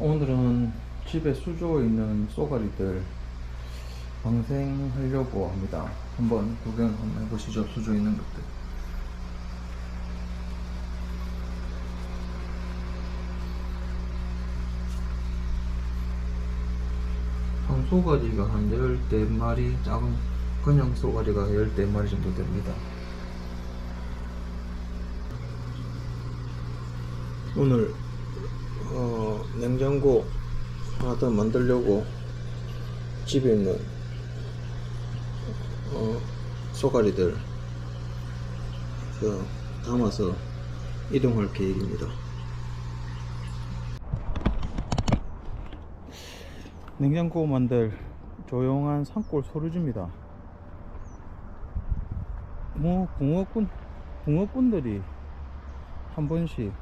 오늘은 집에 수조 있는 쏘가리들 방생하려고 합니다. 한번 구경 한번 해보시죠. 수조 있는 것들. 한 쏘가리가 한 열대 마리, 작은 그냥 쏘가리가 열대 마리 정도 됩니다. 오늘 어, 냉장고 하나 더 만들려고 집에 있는 어, 쏘가리들 그 담아서 이동할 계획입니다. 냉장고 만들 조용한 산골 소류주입니다. 뭐 붕어꾼 붕어꾼들이 한 번씩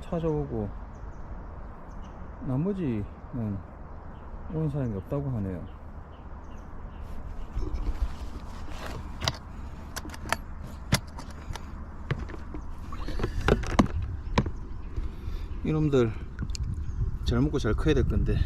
찾아오고 나머지는 오는 사람이 없다고 하네요. 이놈들 잘 먹고 잘 커야 될 건데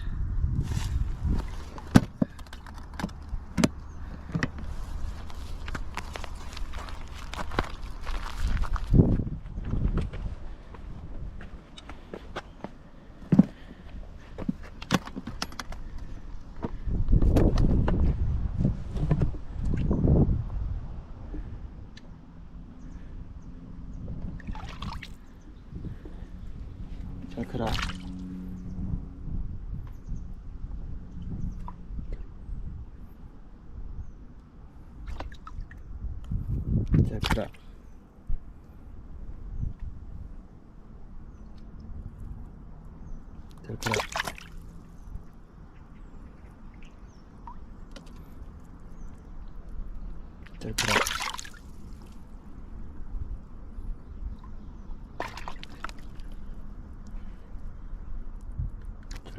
잘 크라. 잘 크라. 잘 크라. 잘 크라.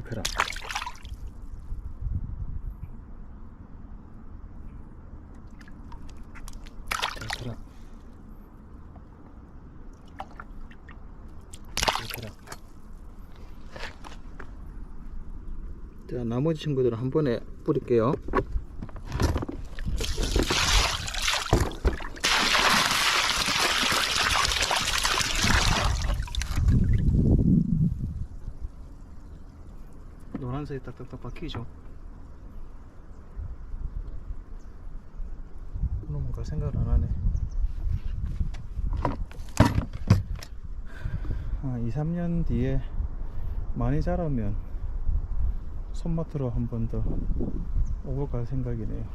크라. 잘 크라. 자, 나머지 친구들은 한 번에 뿌릴게요. 노란색이 딱딱딱 박히죠. 그놈가 생각을 안 하네. 아, 2, 3년 뒤에 많이 자라면 손마트로 한 번 더 오고 갈 생각이네요.